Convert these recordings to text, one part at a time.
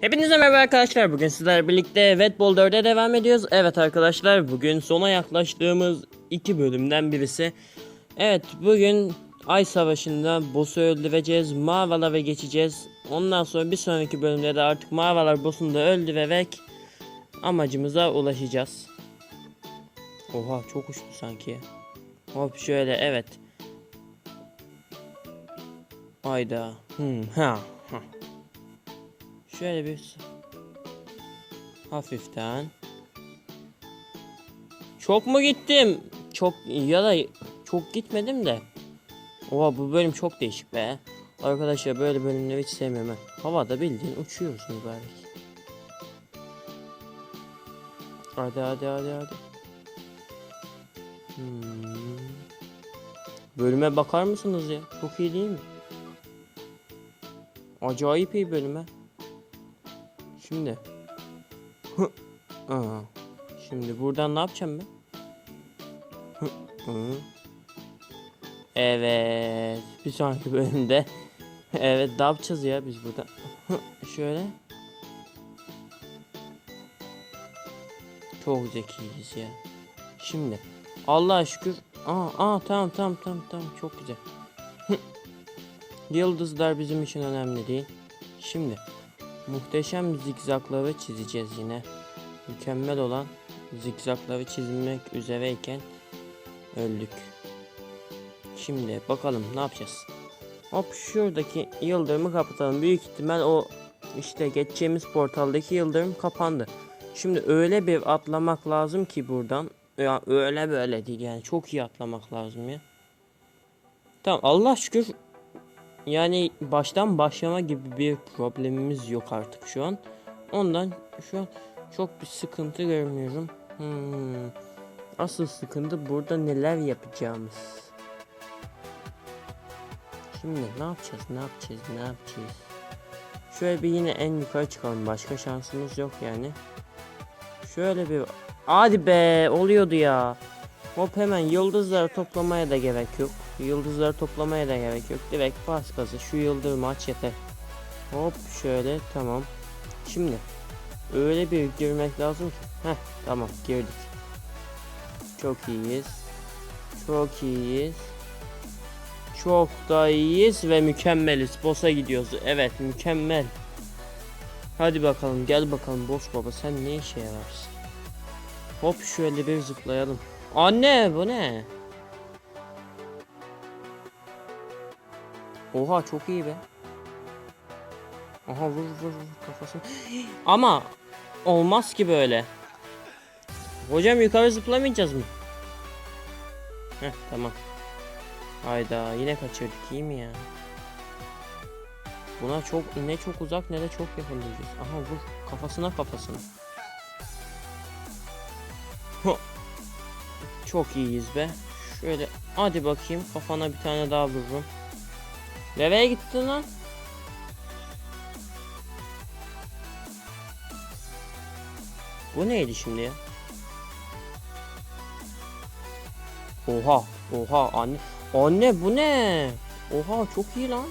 Hepinize merhaba arkadaşlar. Bugün sizlerle birlikte Wetball 4'e devam ediyoruz. Evet arkadaşlar bugün sona yaklaştığımız iki bölümden birisi. Evet bugün Ay Savaşı'nda boss'u öldüreceğiz. Mağaralara geçeceğiz. Ondan sonra bir sonraki bölümde de artık mağaralar boss'unu da öldürerek amacımıza ulaşacağız. Oha çok uçtu sanki. Hop şöyle evet. Hayda. Hmm, ha. Şöyle bir hafiften. Çok mu gittim? Çok ya da çok gitmedim de. Oha bu bölüm çok değişik be. Arkadaşlar böyle bölümleri hiç sevmiyorum ben. Havada bildiğin uçuyoruz mübarek. Hadi hadi hadi hadi. Hmm. Bölüme bakar mısınız ya? Çok iyi değil mi? Acayip iyi bölüme. Şimdi. Hı. Aa. Şimdi buradan ne yapacağım ben? Evet. Bir sonraki bölümde. evet ne yapacağız ya biz burada? Şöyle. Çok zekiyiz ya. Şimdi. Allah'a şükür. Aa, aa tamam tamam tamam tamam çok güzel. Yıldızlar bizim için önemli değil. Şimdi. Muhteşem zikzakları çizeceğiz yine. Mükemmel olan zikzakları çizmek üzereyken öldük. Şimdi bakalım ne yapacağız. Hop şuradaki yıldırımı kapatalım. Büyük ihtimal o işte geçeceğimiz portaldaki yıldırım kapandı. Şimdi öyle bir atlamak lazım ki buradan. Ya öyle böyle değil yani çok iyi atlamak lazım ya. Tamam Allah şükür yani baştan başlama gibi bir problemimiz yok artık şu an. Ondan şu an çok bir sıkıntı görmüyorum. Hmm. Asıl sıkıntı burada neler yapacağımız. Şimdi ne yapacağız? Ne yapacağız? Ne yapacağız? Şöyle bir yine en yukarı çıkalım. Başka şansımız yok yani. Şöyle bir Hadi be oluyordu ya. Hop hemen yıldızları toplamaya da gerek yok. Yıldızları toplamaya da gerek yok. Direkt bas gazı şu yıldırımı aç yeter. Hop şöyle tamam. Şimdi öyle bir girmek lazım ki. Heh tamam girdik. Çok iyiyiz. Çok iyiyiz. Çok da iyiyiz ve mükemmeliz. Boss'a gidiyoruz. Evet mükemmel. Hadi bakalım gel bakalım boss baba sen ne işe yararsın? Hop şöyle bir zıplayalım. Anne bu ne? Oha çok iyi be. Aha vur vur vur kafasını. Ama olmaz ki böyle. Hocam yukarı zıplamayacağız mı? Heh tamam. Hayda yine kaçırdık iyi mi ya? Buna çok ne çok uzak ne de çok yakın diyeceğiz. Aha vur kafasına kafasına. Çok iyiyiz be. Şöyle hadi bakayım kafana bir tane daha vururum. Nereye gittin lan? Bu neydi şimdi ya? Oha, oha anne. Anne bu ne? Oha çok iyi lan.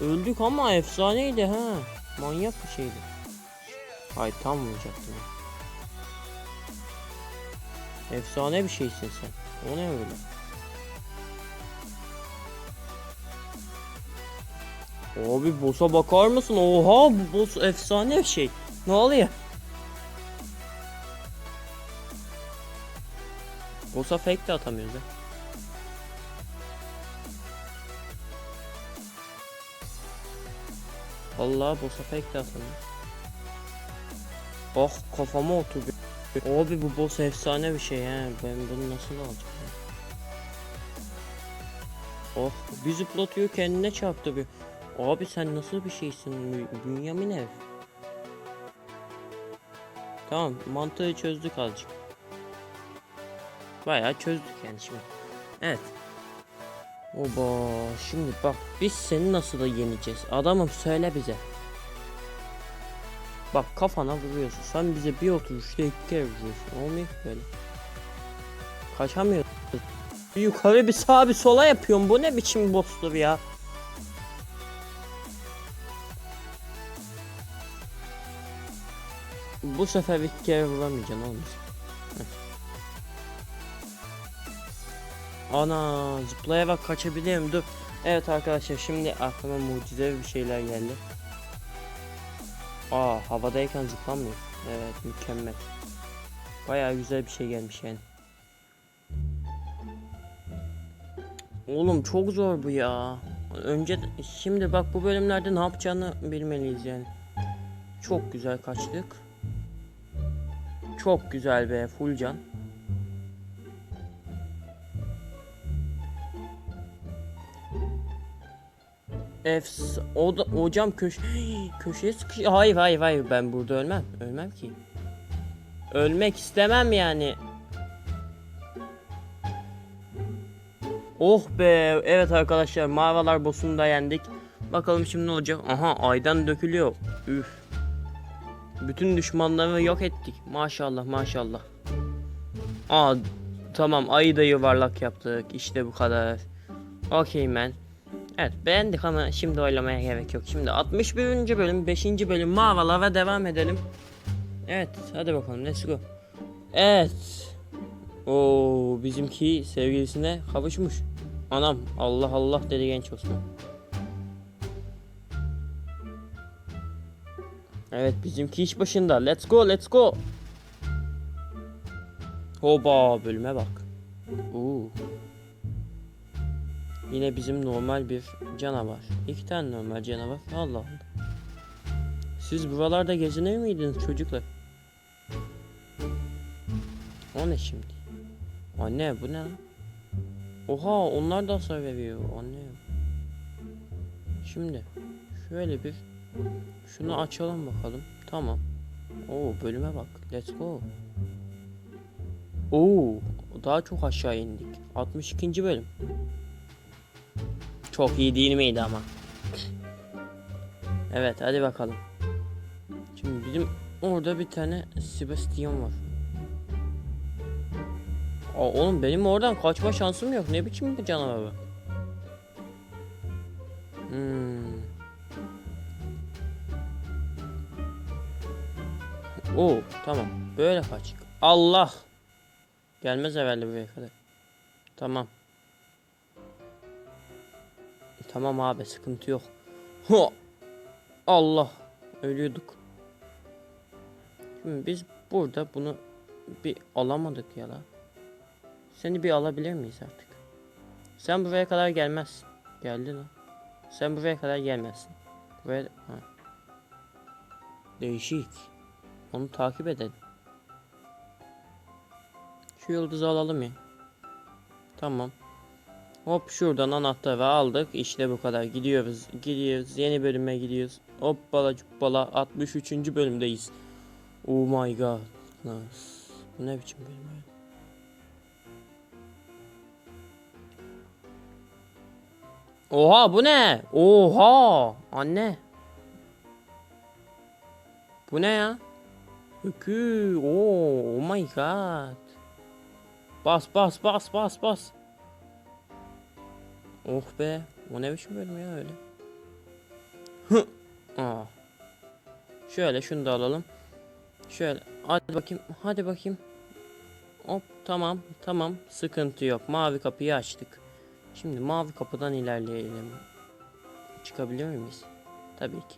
Öldük ama efsaneydi ha. Manyak bir şeydi. Ay tam vuracaktım. Efsane bir şeysin sen. O ne öyle? Abi boss'a bakar mısın? Oha bu boss efsane bir şey. Ne oluyor? Boss'a fake de atamıyoruz ya. Vallahi boss'a fake de atamıyoruz. Oh kafama oturdu. Abi bu boss efsane bir şey he. Ben bunu nasıl alacağım? Oh bir zıplatıyor kendine çarptı bir. Abi sen nasıl bir şeysin Bü- Bünyamin ev. Tamam mantığı çözdük azıcık. Bayağı çözdük yani şimdi. Evet. Oba şimdi bak biz seni nasıl da yeneceğiz? Adamım söyle bize. Bak kafana vuruyorsun. Sen bize bir oturuşta iki kere vuruyorsun. Olmuyor böyle. Kaçamıyorsun. Bir yukarı bir sağa bir sola yapıyorum. Bu ne biçim boss'tur ya? Bu sefer bir kere vuramayacaksın olmuş. Ana zıplayarak kaçabilirim dur. Evet arkadaşlar şimdi aklıma mucizevi bir şeyler geldi. Aa havadayken zıplamıyor. Evet mükemmel. Baya güzel bir şey gelmiş yani. Oğlum çok zor bu ya. Önce şimdi bak bu bölümlerde ne yapacağını bilmeliyiz yani. Çok güzel kaçtık. Çok güzel be full can. Efs o da hocam köş köşeye sıkış hayır hayır hayır ben burada ölmem ölmem ki. Ölmek istemem yani. Oh be evet arkadaşlar mağaralar boss'unu da yendik. Bakalım şimdi ne olacak? Aha aydan dökülüyor. Üf bütün düşmanları yok ettik maşallah maşallah aa tamam ayı da yuvarlak yaptık işte bu kadar okey man Evet beğendik ama şimdi oylamaya gerek yok. Şimdi 61. bölüm 5. bölüm mağaralara devam edelim. Evet hadi bakalım let's go. Evet. Oo bizimki sevgilisine kavuşmuş. Anam Allah Allah dedi genç Osman. Evet bizimki iş başında. Let's go let's go. Hoba bölüme bak. Oo. Yine bizim normal bir canavar. İki tane normal canavar. Allah Allah. Siz buralarda gezinir miydiniz çocuklar? O ne şimdi? Anne bu ne? Oha onlar da hasar veriyor anne. Şimdi şöyle bir şunu açalım bakalım. Tamam. Oo bölüme bak. Let's go. Oo daha çok aşağı indik. 62. bölüm. Çok iyi değil miydi ama? Evet hadi bakalım. Şimdi bizim orada bir tane Sebastian var. Aa, oğlum benim oradan kaçma şansım yok. Ne biçim bir canavar bu? Hmm. Oo tamam. Böyle kaç. Allah. Gelmez herhalde buraya kadar. Tamam. Tamam abi sıkıntı yok. Ho! Allah. Ölüyorduk. Şimdi biz burada bunu bir alamadık ya la. Seni bir alabilir miyiz artık? Sen buraya kadar gelmezsin. Geldi lan. Sen buraya kadar gelmezsin. Buraya... Ha. Değişik. Onu takip edelim. Şu yıldızı alalım ya. Tamam. Hop şuradan anahtarı aldık. İşte bu kadar. Gidiyoruz. Gidiyoruz. Yeni bölüme gidiyoruz. Hoppala cuppala 63. bölümdeyiz. Oh my god. Bu ne biçim bölüm öyle? Oha bu ne? Oha! Anne. Bu ne ya? Hükü. Oo, oh my god. Bas bas bas bas bas. Oh be. O ne biçim bölüm ya öyle. Hı. Aa. Şöyle şunu da alalım. Şöyle. Hadi bakayım. Hadi bakayım. Hop tamam. Tamam. Sıkıntı yok. Mavi kapıyı açtık. Şimdi mavi kapıdan ilerleyelim. Çıkabiliyor muyuz? Tabii ki.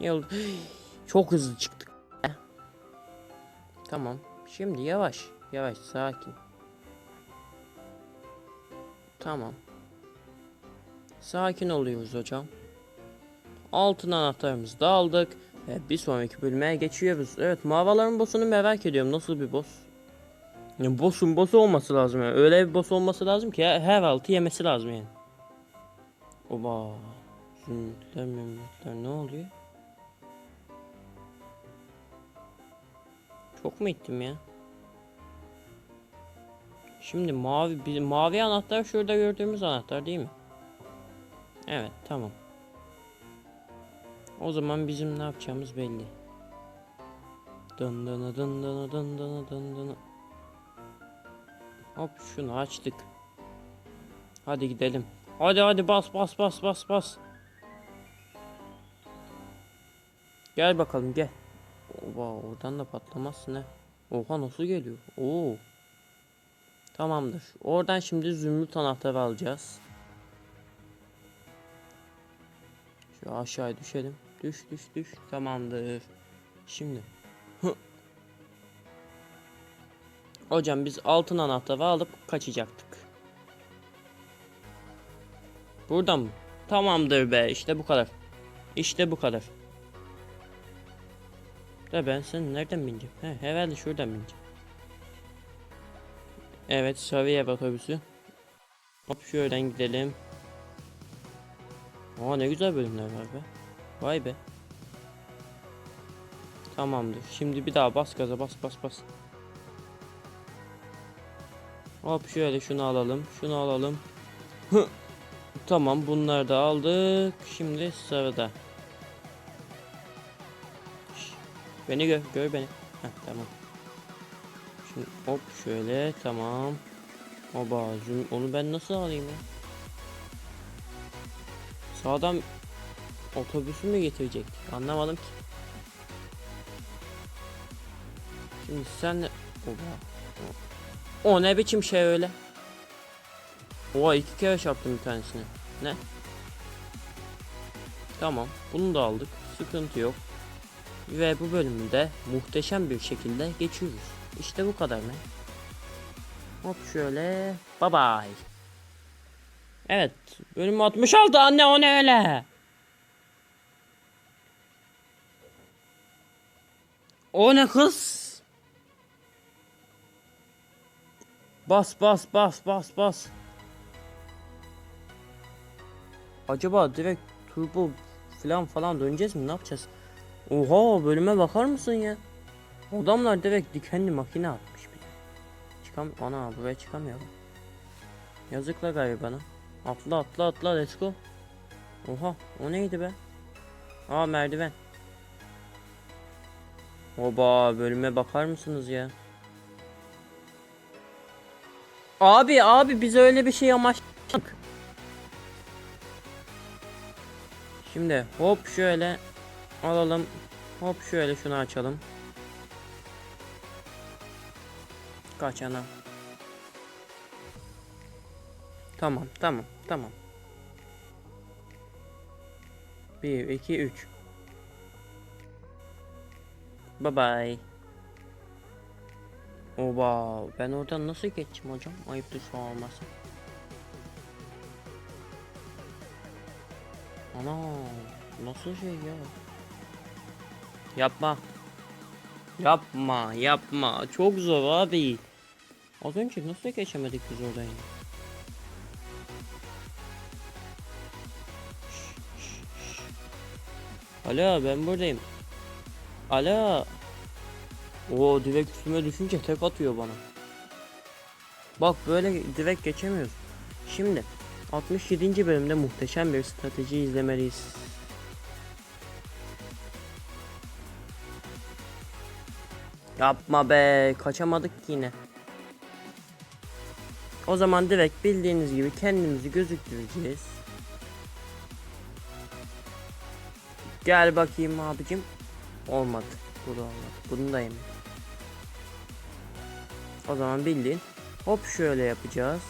Yol çok hızlı çıktık. Tamam. Şimdi yavaş. Yavaş sakin. Tamam. Sakin oluyoruz hocam. Altın anahtarımızı da aldık. Ve bir sonraki bölüme geçiyoruz. Evet mağaraların boss'unu merak ediyorum. Nasıl bir boss? Ya boss'un boss olması lazım yani. Öyle bir boss olması lazım ki her altı yemesi lazım yani. Oba. Zümrütler memlekler ne oluyor? Çok mu ittim ya? Şimdi mavi bir mavi anahtar şurada gördüğümüz anahtar değil mi? Evet tamam. O zaman bizim ne yapacağımız belli. Dın dın dın dın dın dın dın dın. Hop şunu açtık. Hadi gidelim. Hadi hadi bas bas bas bas bas. Gel bakalım gel. Oba oradan da patlamazsın ha. Oha nasıl geliyor? Oo. Tamamdır. Oradan şimdi zümrüt anahtarı alacağız. Şu aşağıya düşelim. Düş düş düş. Tamamdır. Şimdi. Hocam biz altın anahtarı alıp kaçacaktık. Buradan mı? Tamamdır be işte bu kadar. İşte bu kadar. Da ben sen nereden bineceğim? He, herhalde şuradan bineceğim. Evet Saviye otobüsü. Hop şuradan gidelim. Aa ne güzel bölümler var be. Vay be. Tamamdır. Şimdi bir daha bas gaza bas bas bas. Hop şöyle şunu alalım. Şunu alalım. Tamam bunları da aldık. Şimdi sırada. Beni gör, gör beni. Heh, tamam. Şimdi hop şöyle tamam. Oba zoom, onu ben nasıl alayım ya? Sağdan otobüsü mü getirecek? Anlamadım ki. Şimdi sen de... Oba. O ne biçim şey öyle? Oha iki kere çarptım bir tanesine. Ne? Tamam. Bunu da aldık. Sıkıntı yok. Ve bu bölümde muhteşem bir şekilde geçiyoruz. İşte bu kadar ne? Hop şöyle. Bye bye. Evet. Bölüm 66 anne o ne öyle? O ne kız? Bas bas bas bas bas. Acaba direkt turbo falan falan döneceğiz mi? Ne yapacağız? Oha bölüme bakar mısın ya? Adamlar direkt dikenli makine atmış bir. Çıkam ana buraya çıkamıyorum. Yazıkla galiba bana. Atla atla atla let's go. Oha o neydi be? Aa merdiven. Oba bölüme bakar mısınız ya? Abi abi biz öyle bir şey amaçladık. Şimdi hop şöyle alalım. Hop şöyle şunu açalım. Kaç ana. Tamam tamam tamam. 1 2 3 Bye bye. Oba ben oradan nasıl geçeceğim hocam? Ayıptır sorması. Ana nasıl şey ya? Yapma. Yapma yapma. Çok zor abi. Az önce nasıl geçemedik biz oradan. Alo ben buradayım. Alo. O direkt üstüme düşünce tek atıyor bana. Bak böyle direkt geçemiyoruz. Şimdi 67. bölümde muhteşem bir strateji izlemeliyiz. Yapma be kaçamadık ki yine. O zaman direkt bildiğiniz gibi kendimizi gözüktüreceğiz. Gel bakayım abicim. Olmadı. Bu da olmadı. Bunu da yemin. O zaman bildiğin. Hop şöyle yapacağız.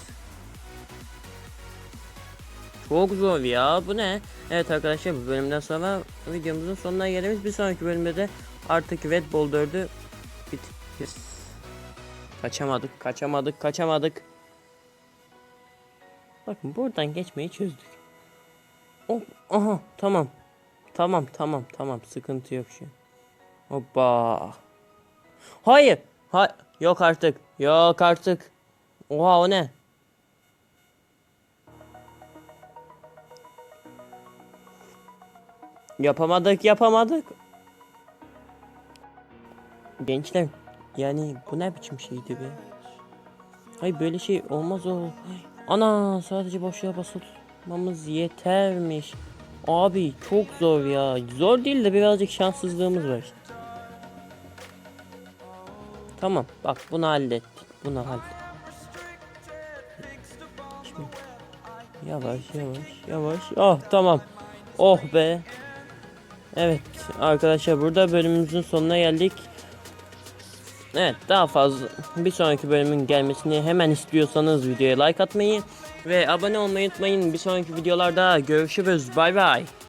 Çok zor ya. Bu ne? Evet arkadaşlar bu bölümden sonra videomuzun sonuna geliriz. Bir sonraki bölümde de artık Red Bull 4'ü bitiririz. Kaçamadık, kaçamadık, kaçamadık. Bakın buradan geçmeyi çözdük. Hop, aha tamam. Tamam, tamam, tamam. Sıkıntı yok şu. Hoppa. Hayır. Ha yok artık. Yok artık. Oha o ne? Yapamadık yapamadık. Gençler yani bu ne biçim şeydi be? Hayır böyle şey olmaz o. Ana sadece boşluğa basılmamız yetermiş. Abi çok zor ya. Zor değil de birazcık şanssızlığımız var işte. Tamam bak bunu hallettik. Bunu hallettik. Şimdi yavaş yavaş yavaş. Ah tamam. Oh be. Evet arkadaşlar burada bölümümüzün sonuna geldik. Evet daha fazla bir sonraki bölümün gelmesini hemen istiyorsanız videoya like atmayı ve abone olmayı unutmayın. Bir sonraki videolarda görüşürüz. Bay bay.